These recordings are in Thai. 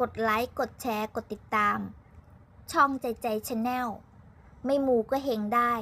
กดไลค์ กดแชร์ กดติดตาม ช่องใจใจชาแนลไม่มูก็เฮงได้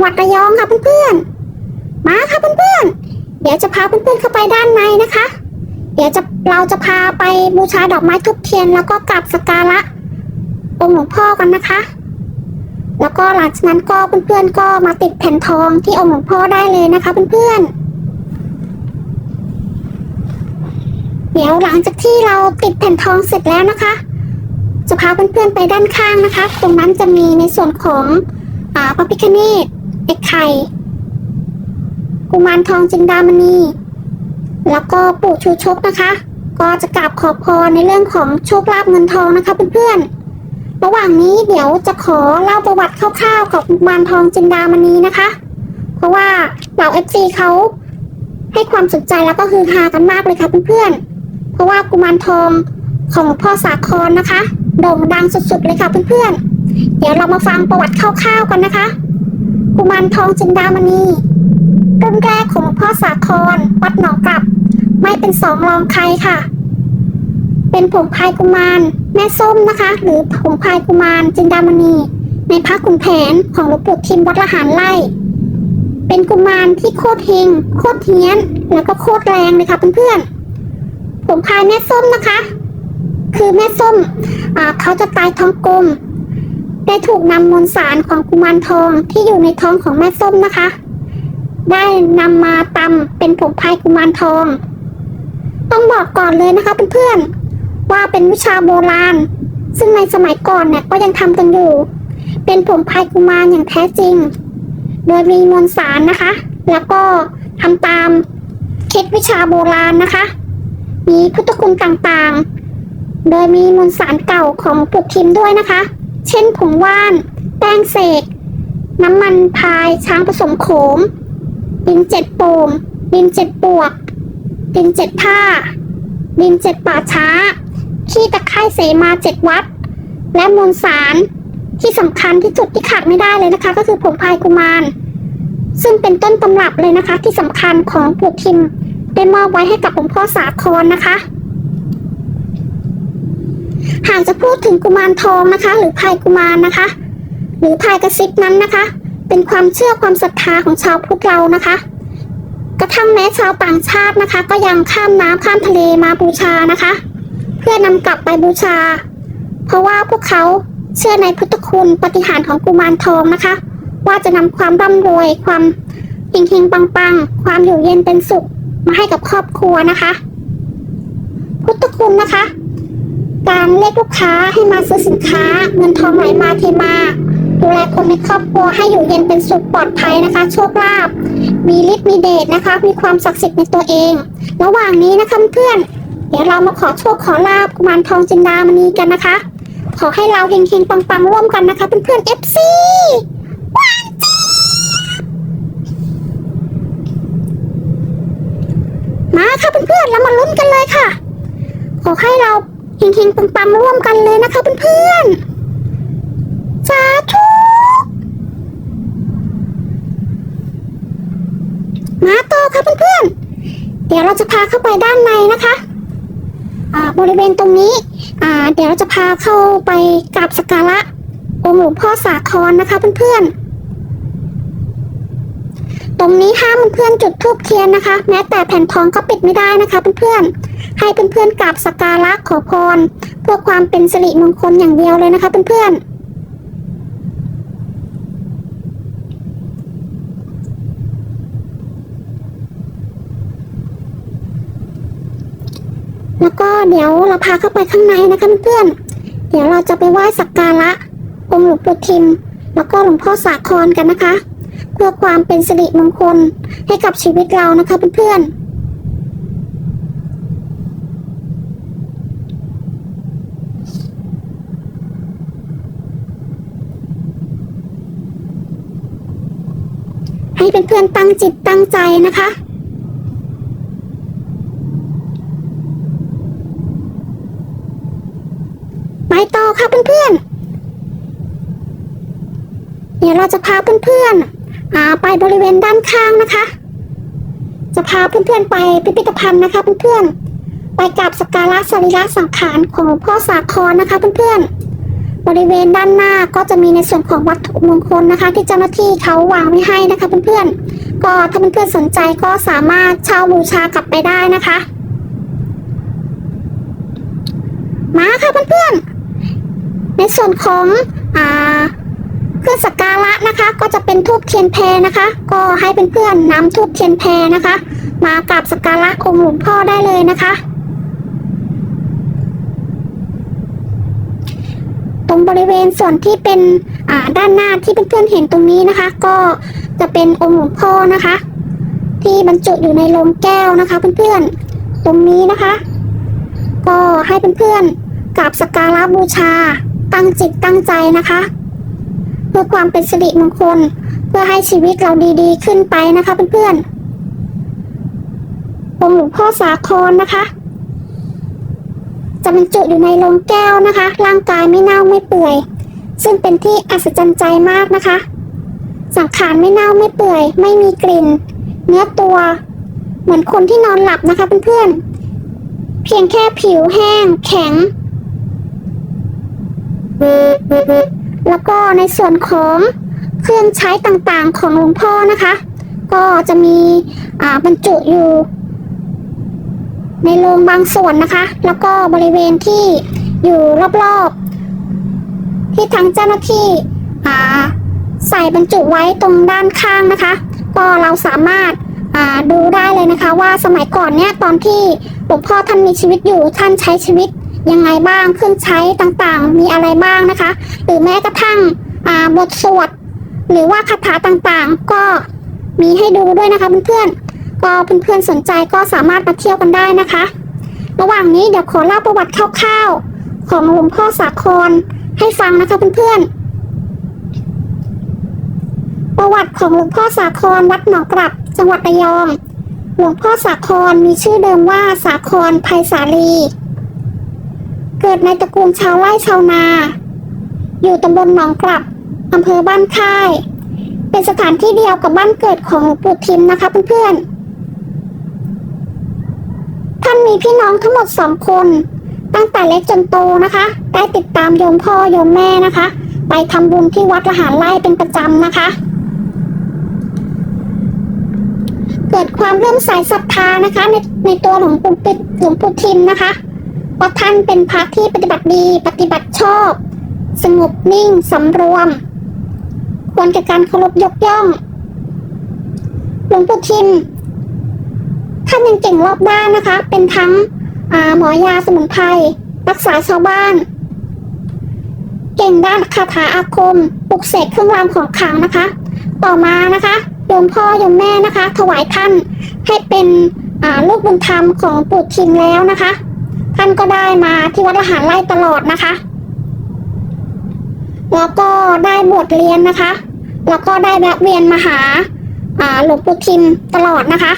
งหวัดระยองค่ะเพื่อนๆ มาค่ะเพื่อนๆ เดี๋ยวจะพาเพื่อนๆเข้าไปด้านในนะคะ เดี๋ยวจะเราจะพาไปบูชาดอกไม้ทุบเทียนแล้วก็กราบสักการะองค์หลวงพ่อกันนะคะ แล้วก็หลังจากนั้นก็เพื่อนๆก็มาติดแผ่นทองที่องค์หลวงพ่อได้เลยนะคะเพื่อนๆเดี๋ยวหลังจากที่เราติดแผ่นทองเสร็จแล้วนะคะ จะพาเพื่อนๆไปด้านข้างนะคะ ตรงนั้นจะมีในส่วนของอาพระพิคเนต เอกไข่ กุมารทองจินดามณี แล้วก็ปู่ชูชกนะคะ ก็จะกราบขอพรในเรื่องของโชคลาภเงินทองนะคะเพื่อนๆ ระหว่างนี้เดี๋ยวจะขอเล่าประวัติคร่าวๆของกุมารทองจินดามณีนะคะ เพราะว่าเหล่าเอฟซีเขาให้ความสนใจแล้วก็คือฮากันมากเลยค่ะเพื่อนๆ เพราะว่ากุมารทองของหลวงพ่อสาครนะคะโด่งดังสุดๆเลยค่ะเพื่อนๆ เดี๋ยวเรามาฟังประวัติคร่าวๆกันนะคะ กุมารทองจินดามณีรุ่นแรกของหลวงพ่อสาครวัดหนองกลับ ไม่เป็นสองรองใครค่ะ เป็นผงพายกุมาร แม่ส้มนะคะ หรือผงพายกุมารจินดามณีในพระขุนแผนของหลวงปู่ทิมวัดละหารไร่เป็นกุมารที่โคตรเฮงโคตรเฮี้ยน แล้วก็โคตรแรงเลยค่ะเพื่อนๆผมพายแม่ส้มนะคะ คือแม่ส้มเขาจะตายท้องกลม ได้ถูกนำมวลสารของกุมารทองที่อยู่ในท้องของแม่ส้มนะคะ ได้นำมาตำเป็นผงพายกุมารทอง ต้องบอกก่อนเลยนะคะเพื่อนๆว่าเป็นวิชาโบราณ ซึ่งในสมัยก่อนเนี่ยก็ยังทำกันอยู่ เป็นผงพายกุมารอย่างแท้จริง โดยมีมวลสารนะคะ แล้วก็ทำตามเคล็ดวิชาโบราณนะคะ มีพุทธคุณต่างๆ โดยมีมวลสารเก่าของปุกทิมด้วยนะคะ เช่นผงว่าน แป้งเสก น้ำมันพายช้างผสมโขม ดินเจ็ดโป่งดินเจ็ดปวก ดินเจ็ดท่า ดินเจ็ดป่าช้า ขี้ตะไคร่เสมาเจ็ดวัด และมวลสารที่สำคัญที่สุดที่ขาดไม่ได้เลยนะคะ ก็คือผงพายกุมาร ซึ่งเป็นต้นตำรับเลยนะคะ ที่สำคัญของปลูกทิมได้มอบไว้ให้กับหลวงพ่อสาครนะคะ หากจะพูดถึงกุมารทองนะคะ หรือพายกุมารนะคะ หรือพายกระซิบนั้นนะคะ เป็นความเชื่อความศรัทธาของชาวพุทธเรานะคะ กระทั่งแม้ชาวต่างชาตินะคะ ก็ยังข้ามน้ำข้ามทะเลมาบูชานะคะ เพื่อนำกลับไปบูชา เพราะว่าพวกเขาเชื่อในพุทธคุณปฏิหารของกุมารทองนะคะ ว่าจะนำความร่ำรวยความเฮงๆปังๆ ความอยู่เย็นเป็นสุขมาให้กับครอบครัวนะคะ พุทธคุณนะคะ การเรียกลูกค้าให้มาซื้อสินค้า เงินทองไหลมาเทมา ดูแลคนในครอบครัวให้อยู่เย็นเป็นสุขปลอดภัยนะคะ โชคลาภมีฤทธิ์มีเดชนะคะ มีความศักดิ์สิทธิ์ในตัวเอง ระหว่างนี้นะคะเพื่อนเดี๋ยวเรามาขอโชคขอลาบกุมารทองจินดามณีกันนะคะ ขอให้เราเฮงๆปังๆร่วมกันนะคะเพื่อนๆ FC หวานเจี๊ยบมาค่ะเพื่อนๆเรามาลุ้นกันเลยค่ะ ขอให้เรา เฮงๆปังๆร่วมกันเลยนะคะเพื่อนๆสาธุมาต่อค่ะเพื่อนๆ เดี๋ยวเราจะพาเข้าไปด้านในนะคะอ่าบริเวณตรงนี้อ่าเดี๋ยวเราจะพาเข้าไปกราบสักการะองค์หลวงพ่อสาครนะคะเพื่อนๆ ตรงนี้ห้ามเพื่อนจุดธูปเทียนนะคะ แม้แต่แผ่นทองก็ปิดไม่ได้นะคะเพื่อนๆให้เพื่อนๆกราบสักการะขอพรเพื่อความเป็นสิริมงคลอย่างเดียวเลยนะคะเพื่อนๆแล้วก็เดี๋ยวเราพาเข้าไปข้างในนะคะเพื่อนๆ เดี๋ยวเราจะไปไหว้สักการะองค์หลวงปู่ทิม แล้วก็หลวงพ่อสาครกันนะคะ พื่อความเป็นสิริมงคลให้กับชีวิตเรานะคะเพื่อนๆให้เพื่อนๆตั้งจิตตั้งใจนะคะ ไปต่อค่ะเพื่อนๆ เดี๋ยวเราจะพาเพื่อนๆ ไปบริเวณด้านข้างนะคะ จะพาเพื่อนๆไปพิพิธภัณฑ์นะคะเพื่อนๆไปกับสการะสรีระสังขารของหลวงพ่อสาครนะคะเพื่อนๆ บริเวณด้านหน้าก็จะมีในส่วนของวัตถุมงคลนะคะ ที่เจ้าหน้าที่เขาวางไว้ให้นะคะเพื่อนๆ ก็ถ้าเพื่อนๆสนใจก็สามารถเช่าบูชากลับไปได้นะคะ มาค่ะเพื่อนๆในส่วนของอ่า เครื่องสักการะนะคะ ก็จะเป็นทูบเทียนแพรนะคะ ก็ให้เพื่อนๆนำทูบเทียนแพรนะคะ มากราบสักการะองค์หลวงพ่อได้เลยนะคะ ตรงบริเวณส่วนที่เป็นด้านหน้าที่เพื่อนๆเห็นตรงนี้นะคะ ก็จะเป็นองค์หลวงพ่อนะคะ ที่บรรจุอยู่ในโลงแก้วนะคะ เพื่อนๆตรงนี้นะคะ ก็ให้เพื่อนๆกราบสักการะบูชาตั้งจิตตั้งใจนะคะ เพื่อความเป็นสิริมงคล เพื่อให้ชีวิตเราดีๆ ขึ้นไปนะคะเพื่อนๆองค์หลวงพ่อสาครนะคะ จะบรรจุอยู่ในโลงแก้วนะคะ ร่างกายไม่เน่าไม่เปื่อย ซึ่งเป็นที่อัศจรรย์ใจมากนะคะ สังขารไม่เน่าไม่เปื่อย ไม่มีกลิ่น เนื้อตัว เหมือนคนที่นอนหลับนะคะเพื่อนๆเพียงแค่ผิวแห้งแข็ง แล้วก็ในส่วนของเครื่องใช้ต่างๆของหลวงพ่อนะคะ ก็จะมีบรรจุอยู่ ในโรงบางส่วนนะคะ แล้วก็บริเวณที่อยู่รอบๆ ที่ทางเจ้าหน้าที่ใส่บรรจุไว้ตรงด้านข้างนะคะ ก็เราสามารถาดูได้เลยนะคะ ว่าสมัยก่อนเนี่ยตอนที่หลวงพ่อท่านมีชีวิตอยู่ท่านใช้ชีวิต ยังไงบ้างเครื่องใช้ต่างๆ มีอะไรบ้างนะคะ หรือแม้กระทั่งบทสวดหรือว่าคาถาต่างๆ ก็มีให้ดูด้วยนะคะเพื่อนๆก็เพื่อนๆสนใจก็สามารถมาเที่ยวกันได้นะคะ ระหว่างนี้เดี๋ยวขอเล่าประวัติคร่าวๆ ของหลวงพ่อสาครให้ฟังนะคะเพื่อนๆ ประวัติของหลวงพ่อสาครวัดหนองกลับ จังหวัดระยอง หลวงพ่อสาครมีชื่อเดิมว่าสาครไพศาลี กิดในตระกูลชาวไร่ชาวนา อยู่ตำบลหนองกลับอำเภอบ้านค่าย เป็นสถานที่เดียวกับบ้านเกิดของหลวงปู่ทิมนะคะเพื่อนๆ ท่านมีพี่น้องทั้งหมดสองคน ตั้งแต่เล็กจนโตนะคะ ได้ติดตามโยมพ่อโยมแม่นะคะ ไปทำบุญที่วัดละหารไร่เป็นประจำนะคะ เกิดความเริ่อมใสศรัทธานะคะ ในในตัวหลวงปู่ปิดหลวงปู่ทิมนะคะ พราะท่านเป็นพระที่ปฏิบัติดีปฏิบัติชอบ สงบนิ่งสำรวม ควรแก่การเคารพยกย่องหลวงปู่ทิมท่านยังเก่งรอบด้านนะคะ เป็นทั้งหมอยาสมุนไพรรักษาชาวบ้าน เก่งด้านคาถาอาคมปลุกเสกเครื่องรางของขลังนะคะ ต่อมานะคะโยมพ่อโยมแม่นะคะ ถวายท่านให้เป็นลูกบุญธรรมของปู่ทิมแล้วนะคะ ท่านก็ได้มาที่วัดละหารไร่ตลอดนะคะ แล้วก็ได้บวชเรียนนะคะ แล้วก็ได้แวะเวียนมาหาหลวงปู่ทิมตลอดนะคะ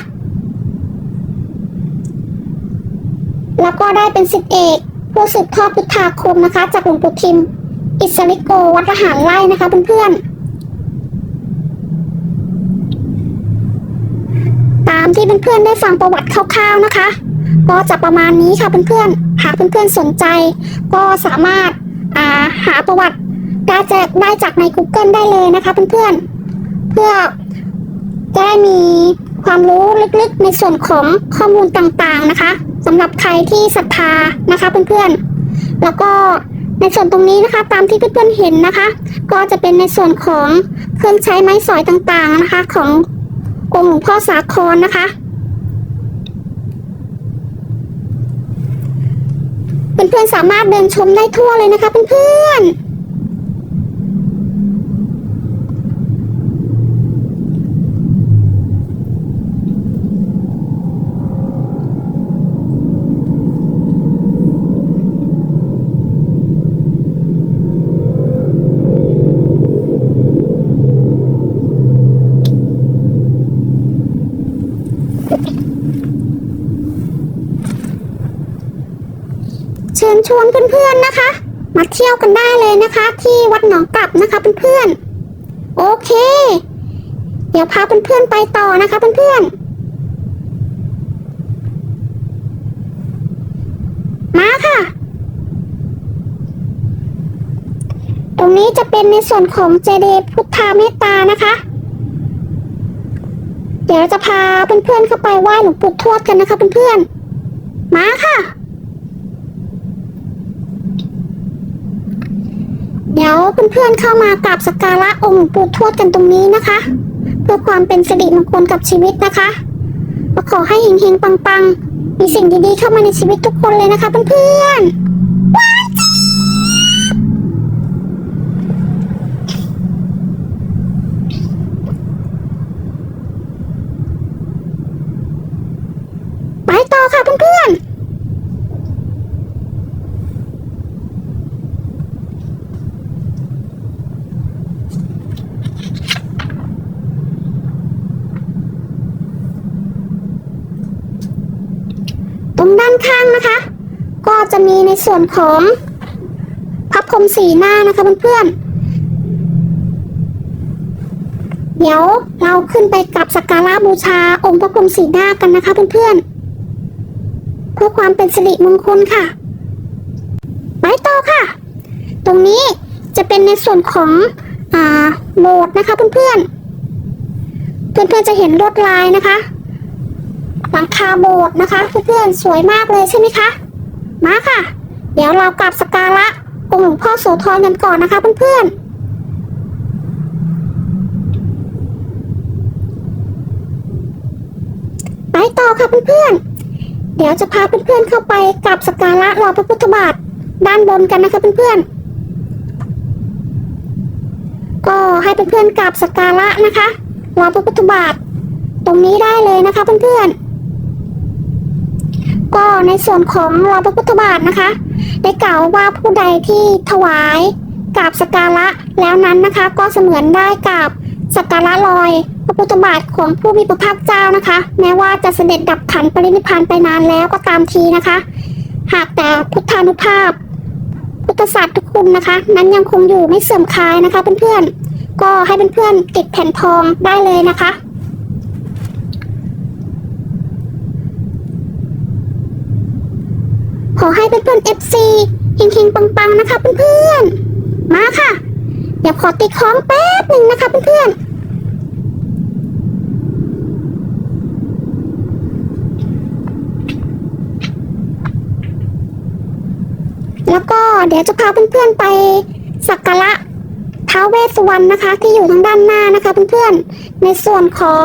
แล้วก็ได้เป็นศิษย์เอกผู้สืบทอดพุทธาคมนะคะ จากหลวงปู่ทิม อิสริโกวัดละหารไร่นะคะเพื่อนๆตามที่เพื่อนๆได้ฟังประวัติคร่าวๆนะคะ ก็จะประมาณนี้ค่ะเพื่อนๆ หากเพื่อนๆสนใจ ก็สามารถาหาประวัติได้จกได้จากใน Google ได้เลยนะคะเพื่อนๆ เพื่อจะได้มีความรู้ลึกๆในส่วนของข้อมูลต่างๆนะคะสำหรับใครที่ศรัทธานะคะเพื่อนๆ แล้วก็ในส่วนตรงนี้นะคะตามที่เพื่อนๆเห็นนะคะ ก็จะเป็นในส่วนของเครื่องใช้ไม้สอยต่างๆนะคะ ขององค์หลวงพ่อสาครนะคะ เพื่อนๆสามารถเดินชมได้ทั่วเลยนะคะเพื่อนๆ นะคะ ที่วัดหนองกลับนะคะเพื่อนๆ โอเค เดี๋ยวพาเพื่อนๆไปต่อนะคะเพื่อนๆ มาค่ะ ตรงนี้จะเป็นในส่วนของเจดีย์พุทธาเมตตานะคะ เดี๋ยวจะพาเพื่อนๆเข้าไปไหว้หลวงปู่ทวดกันนะคะเพื่อนๆ มาค่ะ เดี๋ยวเพื่อนๆเข้ามากราบสักการะองค์ปู่ทวดกันตรงนี้นะคะ เพื่อความเป็นสิริมงคลกับชีวิตนะคะขอให้เฮงๆปังๆ มีสิ่งดีๆเข้ามาในชีวิตทุกคนเลยนะคะเพื่อนๆว้าวจี๊ดไปต่อค่ะเพื่อนๆ ตรงด้า นะคะ ก็จะมีในส่วนของพระพรหมสีหน้านะคะเพื่อนๆ เดี๋ยวเราขึ้นไปกราบสักการะบูชาองค์พระพรหมสีหน้ากันนะคะเพื่อนๆ เพื่อความเป็นสิริมงคลค่ะ ไปต่อค่ะ ตรงนี้จะเป็นในส่วนของอ่าโบสถ์นะคะเพื่อนๆ เพื่อนๆจะเห็นลวดลายนะคะ หลังคาโบสถ์นะคะเพื่อนๆสวยมากเลยใช่ไหมคะมาค่ะ เดี๋ยวเรากลับสกการะองค์หลวงพ่อโสธรกันก่อนนะคะเพื่อนๆไปต่อค่ะเพื่อนๆ เดี๋ยวจะพาเพื่อนๆเข้าไปกราบสกการะรอพระพุทธบาทด้านบนกันนะคะเพื่อนๆ ก็ให้เพื่อนๆกราบสกการะนะคะ รอพระพุทธบาทตรงนี้ได้เลยนะคะเพื่อนๆ ก็ในส่วนของรอยพระพุทธบาทนะคะ ได้กล่าวว่าผู้ใดที่ถวายกราบสกการะแล้วนั้นนะคะ ก็เสมือนได้กราบสกการะรอยพระพุทธบาทของผู้มีพระภาคเจ้านะคะ แม้ว่าจะเสด็จดับขันปรินิพานไปนานแล้วก็ตามทีนะคะ หากแต่พุทธานุภาพ พุทธศาสตร์ทุกคุณนะคะ นั้นยังคงอยู่ไม่เสื่อมคลายนะคะเพื่อนๆก็ให้เพื่อนๆติดแผ่นทองได้เลยนะคะ ขอให้เพื่อนๆ FC เฮงๆ ปังๆ นะคะเพื่อนๆ มาค่ะ เดี๋ยวขอติดของแป๊บหนึ่งนะคะเพื่อนๆ แล้วก็เดี๋ยวจะพาเพื่อนๆ ไปสักการะท้าวเวสสุวรรณนะคะ ที่อยู่ทางด้านหน้านะคะเพื่อนๆ ในส่วนของ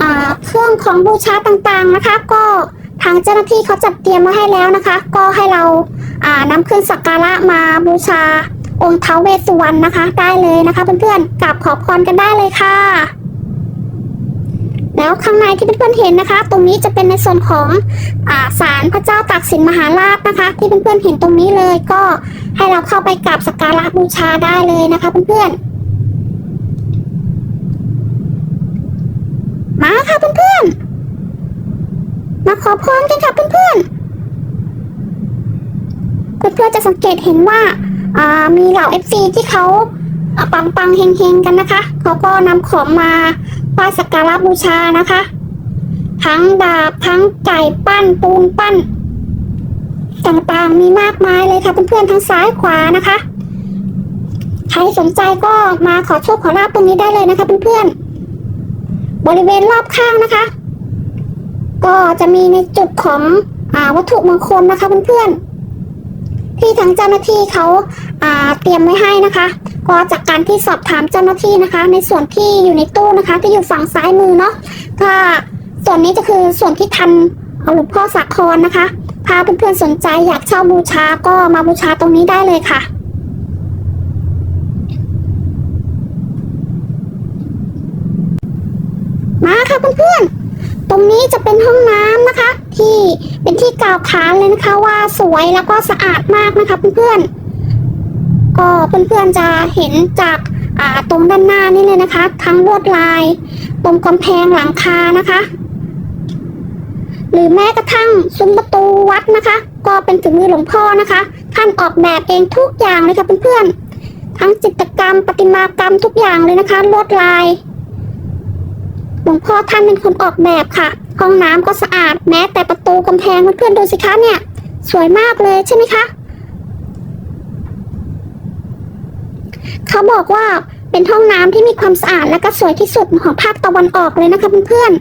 อเครื่องของบูชาต่างๆนะคะ ก็ ทางเจ้าหน้าที่เขาจัดเตรียมมาให้แล้วนะคะ ก็ให้เราอ่านำเครื่องสักการะมาบูชา องค์เท้าเวสสุวรรณนะคะ ได้เลยนะคะเพื่อนๆกราบขอพรกันได้เลยค่ะ แล้วข้างในที่เพื่อนๆเห็นนะคะ ตรงนี้จะเป็นในส่วนของอาศาลพระเจ้าตากสินมหาราชนะคะ ที่เพื่อนๆเห็นตรงนี้เลยก็ให้เราเข้าไปกราบสักการะบูชาได้เลยนะคะเพื่อนๆมาค่ะเพื่อนๆ มาขอพรกันค่ะเพื่อนๆ เพื่อนๆจะสังเกตเห็นว่าอ่ามีเหล่า FC ที่เขาอ่าปังเฮงๆกันนะคะ เขาก็นำของมาไหว้สักการะบูชานะคะ ทั้งดาบทั้งไก่ปั้นปูนปั้น ต่างๆมีมากมายเลยค่ะเพื่อนๆทั้งซ้ายขวานะคะ ใครสนใจก็มาขอโชคขอลาบตรงนี้ได้เลยนะคะเพื่อนๆบริเวณรอบข้างนะคะ ก็จะมีในจุดของอาวัตถุมงคลนะคะเพื่อนๆที่ทางเจ้าหน้าที่เขาาเตรียมไว้ให้นะคะ ก็จากการที่สอบถามเจ้าหน้าที่นะคะ ในส่วนที่อยู่ในตู้นะคะ ที่อยู่ฝั่งซ้ายมือเนาะถ้าส่วนนี้จะคือส่วนที่ทันหลวงพ่อสักครนะคะพาเพื่อนๆสนใจอยากเช่าบูชาก็มาบูชาตรงนี้ได้เลยค่ะมาค่ะเพื่อนๆ ตรงนี้จะเป็นห้องน้ำนะคะ ที่เป็นที่กล่าวขานเลยนะคะว่าสวยแล้วก็สะอาดมากนะคะเพื่อนๆก็เพื่อนๆจะเห็นจากาตรงด้านหน้านี่เลยนะคะ ทั้งลวดลายตรงกำแพงหลังคานะคะ หรือแม้กระทั่งซุ้มประตูวัดนะคะ ก็เป็นฝีมือหลวงพ่อนะคะ ท่านออกแบบเองทุกอย่างเลยค่ะเพื่อนๆทั้งจิตรกรรมประติมากรรมทุกอย่างเลยนะคะลวดลาย หลวงพ่อท่านเป็นคนออกแบบค่ะ ห้องน้ำก็สะอาดแม้แต่ประตูกำแพงเพื่อนๆดูสิคะเนี่ย สวยมากเลยใช่ไหมคะ เขาบอกว่าเป็นห้องน้ำที่มีความสะอาดและก็สวยที่สุดของภาคตะวันออกเลยนะคะเพื่อน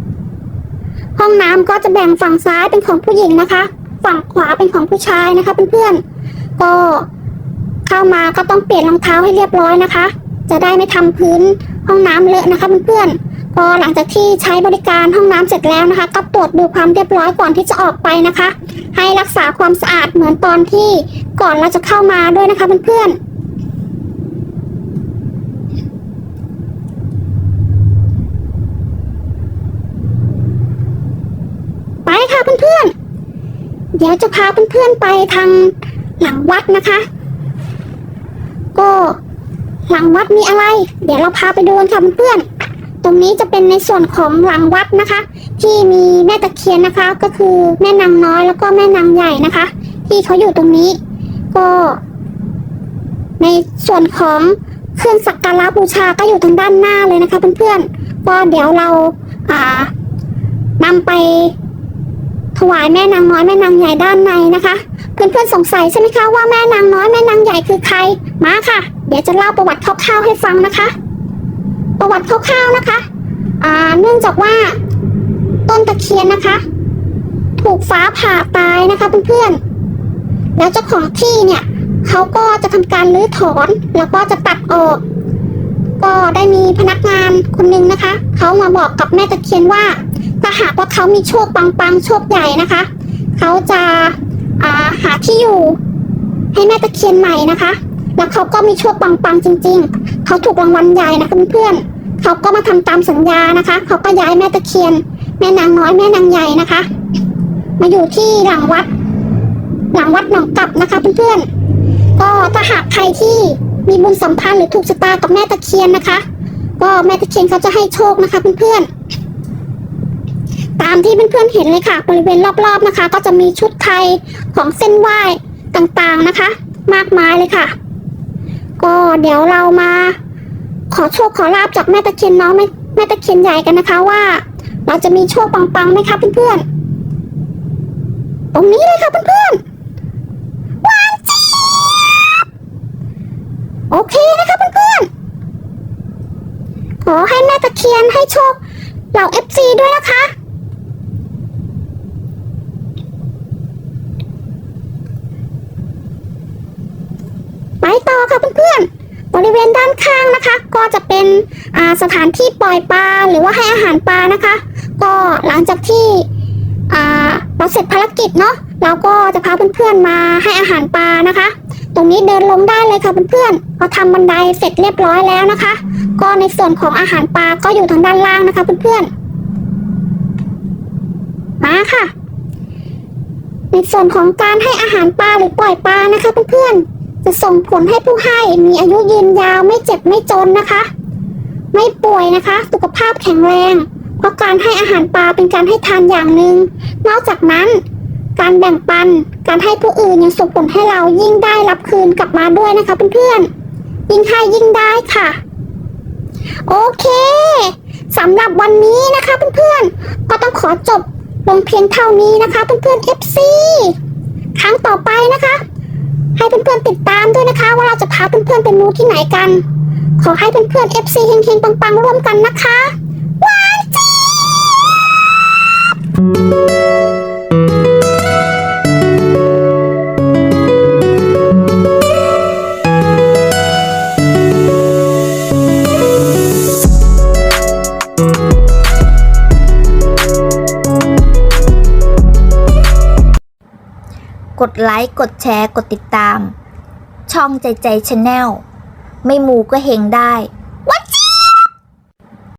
ๆห้องน้ำก็จะแบ่งฝั่งซ้ายเป็นของผู้หญิงนะคะ ฝั่งขวาเป็นของผู้ชายนะคะเพื่อนๆก็เข้ามาก็ต้องเปลี่ยนรองเท้าให้เรียบร้อยนะคะ จะได้ไม่ทำพื้นห้องน้ำเลอะนะคะเพื่อนๆ พอหลังจากที่ใช้บริการห้องน้ำเสร็จแล้วนะคะ ก็ตรวจดูความเรียบร้อยก่อนที่จะออกไปนะคะ ให้รักษาความสะอาดเหมือนตอนที่ก่อนเราจะเข้ามาด้วยนะคะเพื่อนๆไปค่ะเพื่อนๆ เดี๋ยวจะพาเพื่อนๆไปทางหลังวัดนะคะ ก็หลังวัดมีอะไร เดี๋ยวเราพาไปดูกันค่ะเพื่อนๆ รงนี้จะเป็นในส่วนของหลังวัดนะคะ ที่มีแม่ตะเคียนนะคะ ก็คือแม่นางน้อยแล้วก็แม่นางใหญ่นะคะ ที่เขาอยู่ตรงนี้ ก็ ในส่วนของเครื่องสักการะบูชาก็อยู่ทางด้านหน้าเลยนะคะเพื่อนๆก็เดี๋ยวเราอ่านำไปถวายแม่นางน้อยแม่นางใหญ่ด้านในนะคะเพื่อนๆสงสัยใช่ไหมคะว่าแม่นางน้อยแม่นางใหญ่คือใครมาค่ะ เดี๋ยวจะเล่าประวัติคร่าวๆให้ฟังนะคะ ประวัติคร่าวๆนะคะอ่าเนื่องจากว่าต้นตะเคียนนะคะ ถูกฟ้าผ่าตายนะคะเพื่อนๆแล้วเจ้าของที่เนี่ยเขาก็จะทำการรื้อถอนแล้วก็จะตัดออก ก็ได้มีพนักงานคนหนึ่งนะคะเขามาบอกกับแม่ตะเคียนว่าถ้าหากว่าเขามีโชคปังๆโชคใหญ่นะคะเขาจะอ่าหาที่อยู่ให้แม่ตะเคียนใหม่นะคะ แล้วเขาก็มีโชคปังๆจริง ๆเขาถูกรางวัลใหญ่นะคะเพื่อนๆ เขาก็มาทำตามสัญญานะคะ เขาก็ย้ายแม่ตะเคียน แม่นางน้อยแม่นางใหญ่นะคะ มาอยู่ที่หลังวัด หลังวัดหนองกลับนะคะเพื่อนๆ ก็ถ้าหากใครที่มีบุญสัมพันธ์หรือถูกชะตากับแม่ตะเคียนนะคะ ก็แม่ตะเคียนเขาจะให้โชคนะคะเพื่อนๆ ตามที่เพื่อนๆเห็นเลยค่ะ บริเวณรอบๆนะคะ ก็จะมีชุดไทยของเส้นไหว้ต่างๆนะคะ มากมายเลยค่ะ ก็เดี๋ยวเรามา ขอโชคขอลาบจากแม่ตะเคียนน้องแม่แม่ตะเคียนใหญ่กันนะคะว่า เราจะมีโชคปังๆไหมคะเพื่อนๆตรงนี้เลยค่ะเพื่อนๆหวานจี๊บโอเคนะคะเพื่อนๆขอให้แม่ตะเคียนให้โชคเหล่าเอฟซีด้วยนะคะไปต่อค่ะเพื่อนๆ ริเวณด้านข้างนะคะ ก็จะเป็นสถานที่ปล่อยปลาหรือว่าให้อาหารปลานะคะ ก็หลังจากที่เราเสร็จภารกิจเนาะเราก็จะพาเพื่อนๆมาให้อาหารปลานะคะ ตรงนี้เดินลงได้เลยค่ะเพื่อนๆพอทำบันไดเสร็จเรียบร้อยแล้วนะคะ ก็ในส่วนของอาหารปลาก็อยู่ทางด้านล่างนะคะเพื่อนๆมาค่ะในส่วนของการให้อาหารปลาหรือปล่อยปลานะคะเพื่อนๆ จะส่งผลให้ผู้ให้มีอายุยืนยาวไม่เจ็บไม่จนนะคะ ไม่ป่วยนะคะ สุขภาพแข็งแรง เพราะการให้อาหารปลาเป็นการให้ทานอย่างหนึ่งนอกจากนั้น การแบ่งปันการให้ผู้อื่นยังส่งผลให้เรายิ่งได้รับคืนกลับมาด้วยนะคะเพื่อนๆยิ่งให้ยิ่งได้ค่ะ โอเคสำหรับวันนี้นะคะเพื่อนๆก็ต้องขอจบลงเพียงเท่านี้นะคะเพื่อนๆ FC ครั้งต่อไปนะคะ ให้เพื่อนๆติดตามด้วยนะคะ ว่าเราจะพาเพื่อนๆไปมูที่ไหนกัน ขอให้เพื่อนๆซีเฮงๆปังๆ ร่วมกันนะคะว้าวจี กดไลค์ กดแชร์ กดติดตาม ช่องใจใจชาแนลไม่มูก็เฮงได้